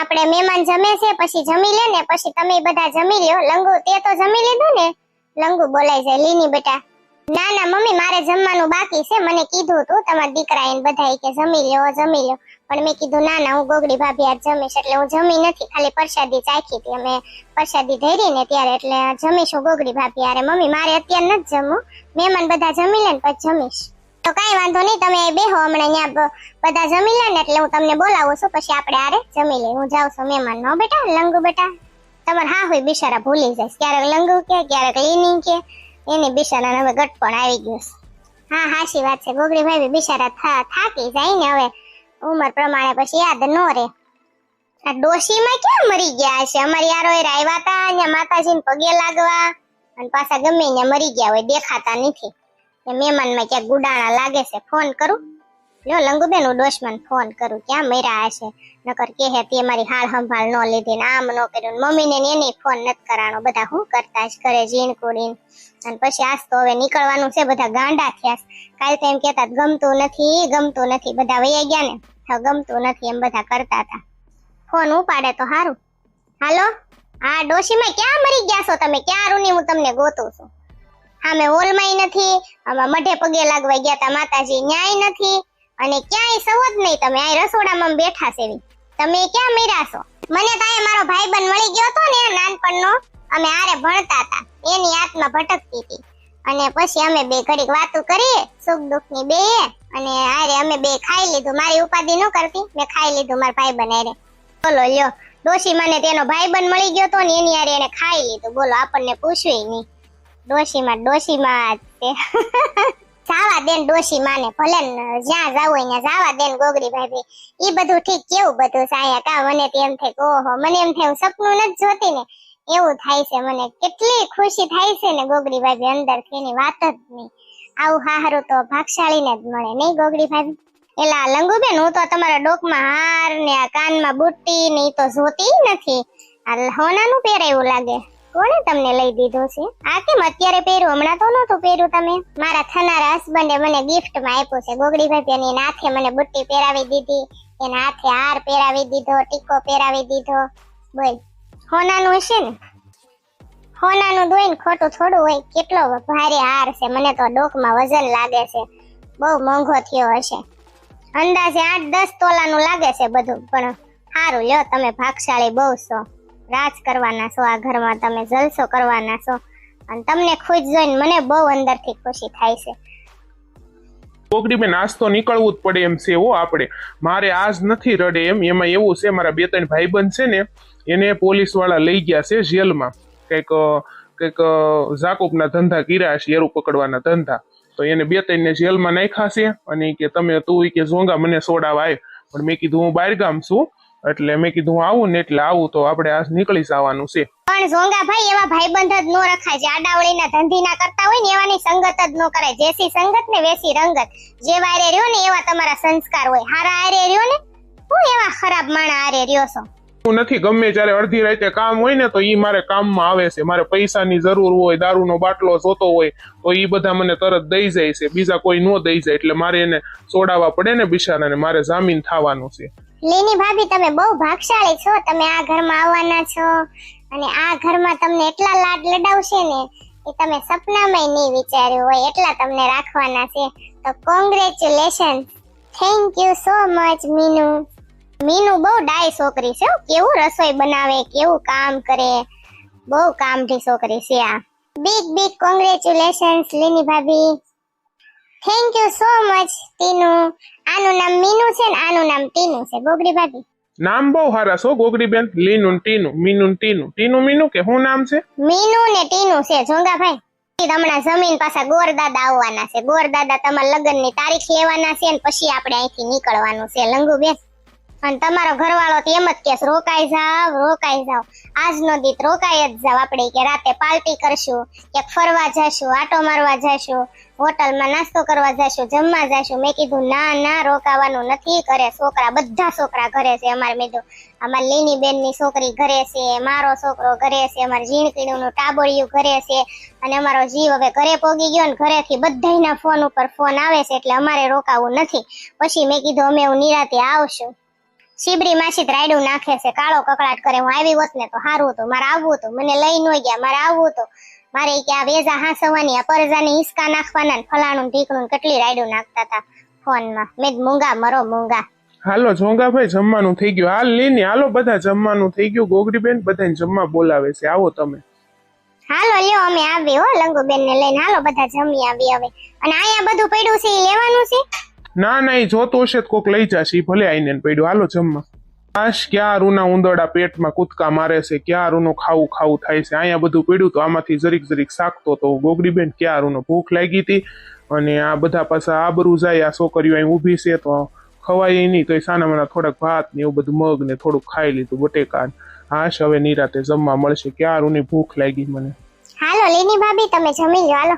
આપણે મહેમાન જમે છે, પછી જમી લે ને, પછી તમે બધા જમી લ્યો. લંગુ તે તો જમી લીધું ને? લંગુ બોલાય છે લીની બેટા ના ના મમ્મી, મારે જમવાનું બાકી છે. મને કીધું તું, તમારા દીકરા એને બધા કે જમી લ્યો જમી લ્યો. પણ મેં કીધું, ના ના, હું ગોગડી ભાભી આજ જમીશ, એટલે હું જમી નથી. ખાલી પ્રસાદી ચાખી હતી. અમે પ્રસાદી ધરી ને ત્યારે એટલે જમીશું ગોગડી ભાભી અરે મમ્મી, મારે અત્યારે નથી જમવું. મહેમાન બધા જમી લે ને, પછી જમીશ. તો કાંઈ વાંધો નહીં, તમે બેહો હમણાં ત્યાં બધા જમી લે ને એટલે હું તમને બોલાવું છું, પછી આપણે આરે જમી લઈએ. હું જાઉં છું મહેમાન નો, બેટા, લંગુ બેટા. તમારે હા હોય બિચારા ભૂલી જાય ક્યારેક લંગુ કે, ક્યારેક લીની કે, એની બિચારા હવે ગટપણ આવી ગયું છે. હા હાશી વાત છે. ગોગડી ભાઈ બિચારા થાકી જાય ને હવે. ઉંમર પ્રમાણે પછી યાદ ન રહે. આ ડોશીમાં ક્યાં મરી ગયા હશે અમારી યારો એ આવ્યા હતા અહીંયા માતાજીને પગે લાગવા. અને પાછા ગમે ત્યાં મરી ગયા હોય, દેખાતા નથી. એ મહેમાનમાં ક્યાંક ગુડાણા લાગે છે, ફોન કરું? લ્યો લંગુબેન, હું ડોશમાં ફોન કરું, ક્યાં મર્યા હશે? નકર કે હે તે મારી હાલ સંભાળ ન લીધી ને આમ ન કર્યું મમ્મીને એને ફોન નથી કરાણો. બધા હું કરતા જ ઘરે જીણ કુડીન. અને પછી આજ તો હવે નીકળવાનું છે, બધા ગાંડા થયા કાલ તો એમ કહેતા ગમતું નથી ગમતું નથી. બધા વૈયા ગયા ને હવે ગમતું નથી, એમ બધા કરતા હતા. ફોન ઉપાડે તો સારું હાલો? હા ડોશીમાં ક્યાં મરી ગયા છો તમે? ક્યાં રૂની હું તમને ગોતું છું? સામે હોલમાંય નથી, આમાં મઢે પગે લાગવા ગયા તા માતાજી, ન્યાય નથી, અને ક્યાંય સવો જ નહીં તમે આ રસોડામાં બેઠા છે તમે ક્યાં મર્યા છો? મને તો મારો ભાઈબંધ મળી ગયો હતો ને નાનપણનો, અમે આરે ભણતા હતા એની આત્મા ભટકતી હતી અને પછી અમે બે ઘડીક વાતો કરીએ, સુખ દુઃખની બે, અને આરે અમે બે ખાઈ લીધું. મારી ઉપાધિ ન કરતી, મેં ખાઈ લીધું મારા ભાઈ બન આરે બોલો, લ્યો. ડોશી મને તેનો ભાઈ બન મળી ગયો હતો ને એની આરે એને ખાઈ લીધું. બોલો, આપણને પૂછ્યું નહીં. ડોશીમાં ડોશીમાં જાવા દેન ડોશી માને ભલે જ્યાં જાવ હોય ત્યાં જાવા દેન ગોગડી ભાભી ઈ બધું ઠીક કેવું બધું સાયા કા મને તો એમ થાય ઓહો, મને એમ થાય હું સપનું નથી જોતી ને, એવું થાય છે મને. કેટલી ખુશી થાય છે ને ગોગડી ભાભી અંદર એની વાત જ નહીં. આવું હારું તો ભાગશાળીને જ મળે, નહીં ગોગડી ભાભી એલા લંગુબેન, હું તો તમારા ડોકમાં હાર ને આ કાનમાં બુટ્ટી ને ઈ તો જોતી નથી. આ હોનાનું પહેરાયું લાગે. કોણે તમને લઈ દીધો છે? આ કેમ અત્યારે પહેર્યું? હમણાં તો નહોતું પહેર્યું તમે? મારા થનારા હસબન્ડે મને ગિફ્ટમાં આપ્યું છે. ગોગડીભાઈ ભાભી નાથે મને બુટ્ટી પહેરાવી દીધી. એના હાથે હાર પહેરાવી દીધો, ટીકો પહેરાવી દીધો. બોલ. હોનાનું હશે ને? હોનાનું દોઈને ખોટું થોડું હોય, કેટલો ભારે હાર છે. મને તો ડોકમાં વજન લાગે છે. બહુ મોંઘો થયો હશે. અંદાજે આઠ દસ તોલાનું લાગે છે બધું. પણ સારું લ્યો, તમે ભાગશાળી બહુ છો. રાજ કરવાના છો, આ ઘરમાં તમે જલસો કરવાના છો. અને તમને ખુશ જોઈને મને બહુ અંદરથી ખુશી થાય છે. કોકડી આજ તો નીકળવું જ પડે એમ છે એવો આપણે. મારે આજ નથી રડે એમ, એમાં એવું છે, મારા બે ત્રણ ભાઈબંધ છે ને, એને પોલીસવાળા લઈ ગયા છે જેલમાં. કંઈક કંઈક જાકુબના ધંધા કર્યા છે, એરું પકડવાના ધંધા. તો એને બે ત્રણ ને જેલમાં નાખ્યા છે, અને કે તમે તું કે ઝોંગા મને સોડાવા આવ પણ મેં કીધું હું બહારગામ છું એટલે મેં કીધું આવું ને એટલે આવું તો આપણે આ નીકળી જવાનું છે. પણ ઝોંગા ભાઈ એવા ભાઈબંધ જ નો રખાય. જે આડાવળીના ધંધીના કરતા હોય ને એવાની સંગત જ નો કરાય. જેસી સંગત ને વેસી રંગત. જે વારે રહ્યો ને એવા તમારા સંસ્કાર હોય. હારા આરે રહ્યો ને હું એવા ખરાબ માણા આરે રહ્યો છો? હું નથી ગમે ત્યારે અડધી રાતે કામ હોય ને તો ઈ મારે કામમાં આવે છે. મારે પૈસાની જરૂર હોય દારૂનો બાટલો જોતો હોય તો ઈ બધા મને તરત દઈ જાય છે. બીજા કોઈ નો દઈ જાય એટલે મારે એને છોડાવવા પડે ને બિચારાને મારે જામીન થવાનું છે. લીની ભાભી, તમે બહુ ભાગશાળી છો. તમે આ ઘરમાં આવવાના છો અને આ ઘરમાં તમને એટલા લાડ લડાવશે ને એ તમે સપનામાં નહીં વિચાર્યું હોય, એટલા તમને રાખવાના છે. તો congratulation thank you so much Meenu. Meenu બહુ ડાય છોકરી છે કેવું રસોઈ બનાવે, કેવું કામ કરે. બહુ કામઠી છોકરી છે આ. બિગ બિગ કોંગ્રેચ્યુલેશન્સ લીની ભાભી. Thank you so much Tinu આનું નામ મીનુ છે ને આનું નામ ટીનુ છે. ગોગડી ભાભી. નામ બહુ સારા છો ગોગડી બેન લીનું ટીનું મીનું ને ટીનું. ટીનું મીનું કે શું નામ છે? મીનુ ને ટીનુ છે જોંગાભાઈ હમણાં જમીન પાછા ગોરદાદા આવવાના છે. ગોરદાદા તમારા લગ્નની તારીખ લેવાના છે ને પછી આપણે અહીંથી નીકળવાનું છે. લંગુબેન. અને તમારો ઘરવાળો તો એમ જ કેસ રોકાઈ જાવ રોકાઈ જાવ. આજનો દીત રોકાઈ જ જાવ આપણે કે રાતે પાર્ટી કરશું કે ફરવા જશું, આટો મારવા જશું, હોટલમાં નાસ્તો કરવા જશું, જમવા જશું. મેં કીધું, ના ના, રોકાવાનું નથી ઘરે. છોકરા, બધા છોકરા ઘરે છે અમારે. મેં કીધું, અમારી લીની બેનની છોકરી ઘરે છે, મારો છોકરો ઘરે છે, અમારે ઝીણકીનું ટાબોળિયું ઘરે છે અને અમારો જીવ હવે ઘરે પોગી ગયો ને ઘરેથી બધાયના ફોન ઉપર ફોન આવે છે એટલે અમારે રોકાવું નથી. પછી મેં કીધું, અમે હું નિરાતે આવશું. શિબરી માસી રાયડું નાખે છે કાળો કકડાટ કરે. હું આવી હોત ને તો સારું હતું. મારે આવવું હતું. મને લઈ ન ગયા મારે આવવું હતું. મારે કે આ વેજા હાંસવાની આ પરજાની હિસકા નાખવાના ને ફલાણું ઢીકણું કેટલી રાયડું નાખતા હતા ફોનમાં. મેં મૂંગા મરો મૂંગા. હાલો જોંગાભાઈ જમવાનું થઈ ગયું. હાલ લીની હાલો બધા જમવાનું થઈ ગયું. ગોગડીબેન બધાને જમવા બોલાવે છે. આવો તમે. હાલો લ્યો અમે આવી હો લંગુબેન ને લઈને. હાલો બધા જમી આવી હવે. અને અહીંયા બધું પડ્યું છે લેવાનું છે? ના ના, એ જોતો હશે કોક લઈ જશે ભલે આઈને પડ્યું. હાલો જમવા. આશ, ક્યાં રૂના ઉંદરડા પેટમાં કૂદકા મારે છે? ક્યાં રૂનું ખાવું ખાવું થાય છે? અહીંયા બધું પડ્યું તો આમાંથી જરીક જરીક શાકતો તો ગોગડીબેન, ક્યાં રૂનો ભૂખ લાગી હતી? અને આ બધા પાછા આબરૂ જાય, આ છોકરીઓ અહીં ઊભી છે તો ખવાય નહીં, તો એ સાનામાના થોડાક ભાત ને એવું બધું મગ ને થોડુંક ખાઈ લીધું, બટેકા. હાશ હવે નિરાતે જમવા મળશે. ક્યાં રૂની ભૂખ લાગી મને? હાલો, લીની ભાભી, તમે જમી લો હાલો.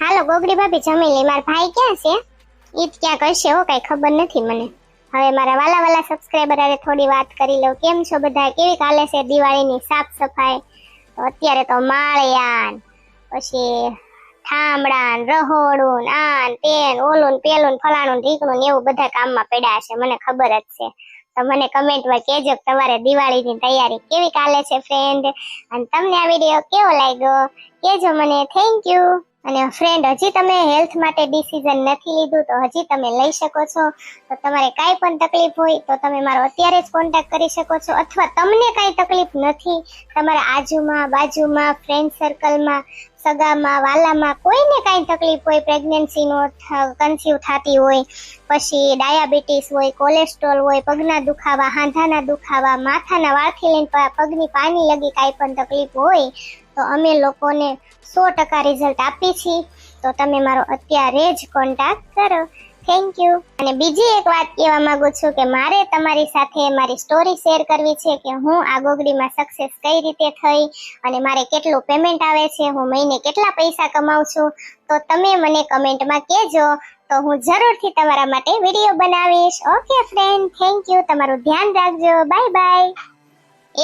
હાલો, ગોગડી ભાભી, જમી લે. મારા ભાઈ ક્યાં છે? ઈ જ ક્યાંક હશે હો, કઈ ખબર નથી મને. હવે મારા વાલા વાલા સબસ્ક્રાઈબર હારે થોડી વાત કરી લઉં. કેમ છો બધા? કેવી ચાલે છે દિવાળીની સાફ સફાઈ? તો અત્યારે તો માળિયાન, પછી ઠામડાન રહોડું આન તેન ઓલું પેલું ફલાણું ઢીકણું એવું બધા કામમાં પડ્યા છે. મને ખબર જ છે. તો મને કમેન્ટમાં કહેજો તમારે દિવાળીની તૈયારી કેવી ચાલે છે ફ્રેન્ડ અને તમને આ વીડિયો કેવો લાગ્યો? કહેજો મને. થેન્ક યુ અને ફ્રેન્ડ હજી તમે હેલ્થ માટે ડિસિઝન નથી લીધું, તો હજી તમે લઈ શકો છો. તો તમારે કાંઈ પણ તકલીફ હોય, તો તમે મારો અત્યારે જ કોન્ટેક્ટ કરી શકો છો. અથવા તમને કાંઈ તકલીફ નથી, તમારા આજુમાં, બાજુમાં ફ્રેન્ડ સર્કલમાં સગામાં, વાલામાં કોઈને કાંઈ તકલીફ હોય પ્રેગ્નન્સીનો કન્સીવ થતી હોય, પછી ડાયાબિટીસ હોય કોલેસ્ટ્રોલ હોય, પગના દુખાવા, હાંધાના દુખાવા, માથાના વાળથી લઈને પગની પાની લગી કાંઈ પણ તકલીફ હોય તો અમે લોકોને સો ટકા રિઝલ્ટ આપી છીએ તો તમે મારો અત્યારે જ કોન્ટેક્ટ કરો. થેન્ક યુ અને બીજી એક વાત કહેવા માંગુ છું કે મારે તમારી સાથે મારી સ્ટોરી શેર કરવી છે કે હું આ ગોગડીમાં સક્સેસ કઈ રીતે થઈ અને મારે કેટલું પેમેન્ટ આવે છે, હું મહિને કેટલા પૈસા કમાઉં છું. તો તમે મને કમેન્ટમાં કહેજો. તો હું જરૂરથી તમારા માટે વીડિયો બનાવીશ. ઓકે ફ્રેન્ડ થેન્ક યુ તમારું ધ્યાન રાખજો. બાય બાય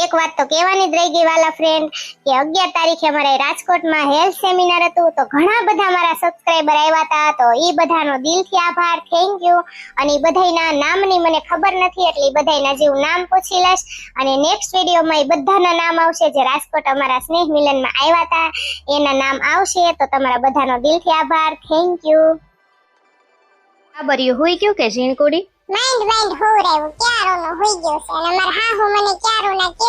એક વાત તો કહેવાની જ રહી ગઈ વાલા ફ્રેન્ડ કે અગિયાર તારીખે અમારે રાજકોટમાં હેલ્થ સેમિનાર હતું, તો ઘણા બધા મારા સબસ્ક્રાઈબર આવ્યા હતા, તો એ બધાનો દિલથી આભાર થેન્ક યુ અને એ બધાના નામની મને ખબર નથી, એટલે એ બધાના જેવું નામ પૂછી લઈશ. અને નેક્સ્ટ વિડીયોમાં એ બધાના નામ આવશે, જે રાજકોટ અમારા સ્નેહ મિલનમાં આવ્યા હતા, એના નામ આવશે, તો તમારા બધાનો દિલથી આભાર થેન્ક યુ આ બર્યું હોય ગયું કે ઝીણકુડી? માઇન્ડ માઇન્ડ હોવ રહ્યું ક્યારોનું હોઈ ગયું છે. અને અમારા હા, હું મને ક્યારો ના કે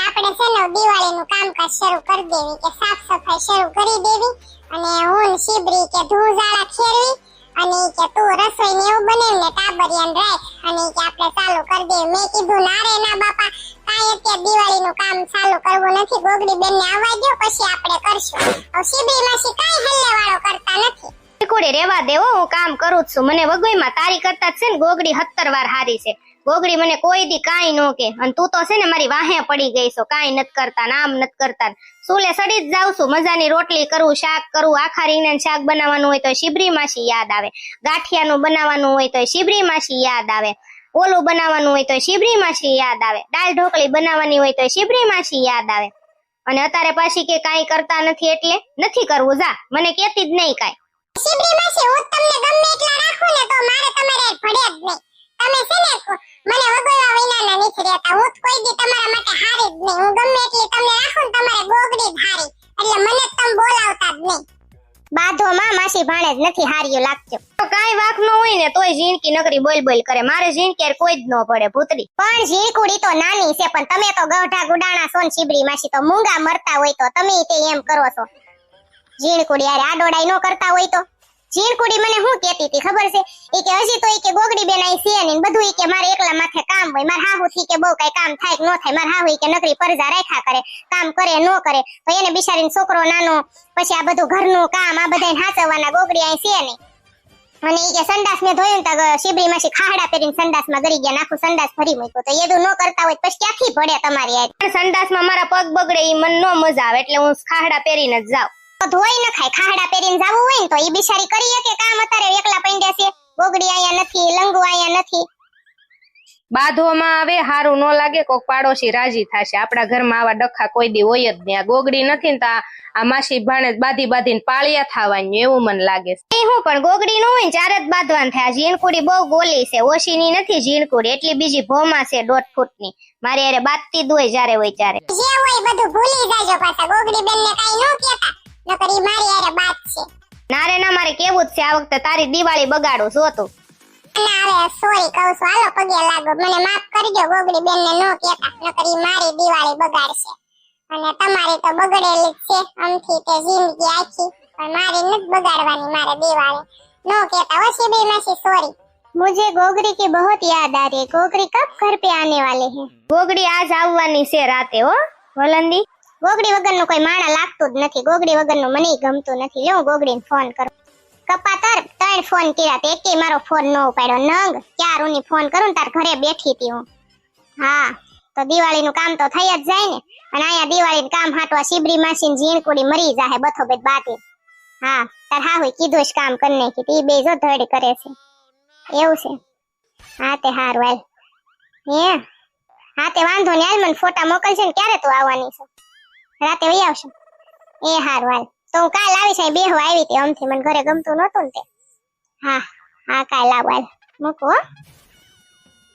આપણે છે ને દિવાળીનું કામકાજ શરૂ કરી દેવી, કે સાફ સફાઈ શરૂ કરી દેવી, અને હું શિબરી કે ધૂળઝાડા ખેરવી, અને કે તું રસોઈ ને એવું બનાવી ને ટાબરિયાન રાખ, અને કે આપણે ચાલુ કરી દેવી. મેં કીધું, ના રે, ના બાપા, કાંઈ અત્યારે દિવાળીનું કામ ચાલુ કરવું નથી. ગોગડી બેન ને આવવા દો પછી આપણે કરશું. શિબરી માસી કાંઈ હલ્લે વાળો કરતા નથી. ઝીણકુડી રેવા દેવો, હું કામ કરું છું. મને વગોઈમાં તારી કરતા છે ને ગોગડી હત્તર વાર હારી છે. ગોગડી મને કોઈ દી કાંઈ નો કે અને તું તો છે ને મારી વાહે પડી ગઈ છો. કાંઈ નત કરતા નામ નત કરતા સુલે સડી જ જાઉં છું. મજાની રોટલી કરું, શાક કરું, આખા રીંગણાનું શાક બનાવવાનું હોય તો શિબરી માસી યાદ આવે. ગાંઠિયાનું બનાવવાનું હોય તો શિબરી માસી યાદ આવે. ઓલું બનાવવાનું હોય તો શિબરી માસી યાદ આવે. દાળ ઢોકળી બનાવવાની હોય તો શિબરી માસી યાદ આવે. અને અત્યારે પાછી કે કાંઈ કરતા નથી એટલે નથી કરવું. જા, મને કેતી જ નહીં કાંઈ. શિબરી માસી હું તમને ગમે એટલા રાખું ને તો મારે તમારે ભળે જ નહીં. તમે છે ને મને વગોવા વિનાના નથી રહેતા. હું કોઈ દી તમારા માટે હારી જ નહીં. હું ગમે એટલી તમને રાખું ને તમારે ગોગડી જ હારી. એટલે મને તમે બોલાવતા જ નહીં. બાધો માં માસી ભાણે જ નથી હાર્યું લાગજો. તો કાંઈ વાક ન હોય ને તોય ઝીણકી નકરી બોલ બોલ કરે. મારે ઝીણકી કોઈ જ ન પડે ભૂતરી. પણ ઝીણકુડી તો નાની છે પણ તમે તો ગઢા ગુડાણા સોન શિબરી માસી તો મૂંગા મરતા હોય તો તમે તે એમ કરો છો. ઝીણકુડી યાર આડોડાઈ નો કરતા હોય તો. ઝીણકુડી મને શું કહેતી હતી ખબર છે? એ કે હજી તો એ કે ગોગડી બેન આઈ છે બધું એ કે મારે એકલા માથે કામ હોય, મારા હાહુ થી કે બહુ કઈ કામ થાય ન થાય, મારા હાહુ કે નકરી પરજા રાખ્યા કરે, કામ કરે, ન કરે. તો એને બિચારીને છોકરો નાનો, પછી આ બધું ઘરનું કામ, આ બધાને હાચવવાના ગોગડી આઈ છે નહીં. અને એ કે સંડાસ મેં ધોયું તો શિબરી માસી ખાડા પહેરીને સંડાસમાં ગરી ગયા નાખું સંડાસ ભરી મૂક્યો. તો એદું ન કરતા હોય પછી ક્યાંથી પડે તમારી આ પણ સંડાસમાં મારા પગ બગડે એ મન નો મજા આવે એટલે હું ખાહડા પહેરીને જ જાઉં. તો ધોઈ ન ખાય ખાડા પહેરીને જાવું હોય ને તો ઈ બિચારી કરી કે કામ અત્યારે એકલા પંડ્યા છે. ગોગડી આયા નથી લંગુ આયા નથી. બાંધવામાં આવે હારું ન લાગે કોક પાડોશી રાજી થશે. આપણા ઘરમાં આવા ડખા કોઈ દી હોય જ નહીં. આ ગોગડી નથી ને તો આ- માસી ભાણે બાંધી બાંધીને પાળિયા થવાની એવું મને લાગે છે. હું પણ ગોગડી નું હોય ને ચાર જ બાંધવાન થાય. ઝીણકુડી બહુ ગોલી છે ઓશીની નથી ઝીણકુડી એટલી બીજી ભોમા છે દોઢ ફૂટની. મારી અરે બાતતી દોય હોય જ્યારે હોય ત્યારે. જે હોય બધું ભૂલી જાજો પાછા. ગોગડી બેન ને કઈ ન કેતા નકર ઈ મારી હારે બાત છે ના રે ના મારે કેવું જ છે આ વખતે તારી દિવાળી બગાડું જો તું ના હવે સોરી કહું છું હાલો પગે લાગો મને માફ કરજો ગોગડી બેન ને નો કેતા નકર ઈ મારી દિવાળી બગાડશે અને તમારી તો બગડેલી જ છે આમથી તે જિંદગી આખી પણ મારી નથી બગાડવાની મારે દિવાળી નો કેતા હો શિબી માસી સોરી मुझे गोगरी की बहुत याद आ रही है गोगरी कब घर पे आने वाले हैं ગોગડી આજ આવવાની છે રાતે હો વલંદી ગોગડી વગરનું કોઈ માણા લાગતું જ નથી. ગોગડી વગરનું મને ગમતું નથી. લે ગોગડીને ફોન કરું. કપાતર ત્રણ ફોન કર્યા તે એકે મારો ફોન ન ઉપાડ્યો. નંગ, ચાર ઉની ફોન કરું તાર ઘરે બેઠી હતી હું. હા, તો દિવાળીનું કામ તો થઈ જ જાય ને. અને અહીંયા દિવાળીનું કામ હાટવા શિબરી માસી ઝીણકુડી મરી જાહે બથો બેટ બાટી હા, તાર હા હોય કીધું જ કામ કરી નાખી તી. બે જો ધડ કરે છે. એવું છે. હા, તે હારું, હાલ. હે? હા, તે વાંધો નહીં. હાલ મને ફોટા મોકલશે ને ક્યારે તું આવવાની છે? રાતે વહી આવશો. એ હારું હાલ. તો હું કાલ આવીશ અહીં બેહવા આવી હતી. અમથી મને ઘરે ગમતું નહોતું ને તે. હા હા, કાલ આવું હાલ. મૂકું હો.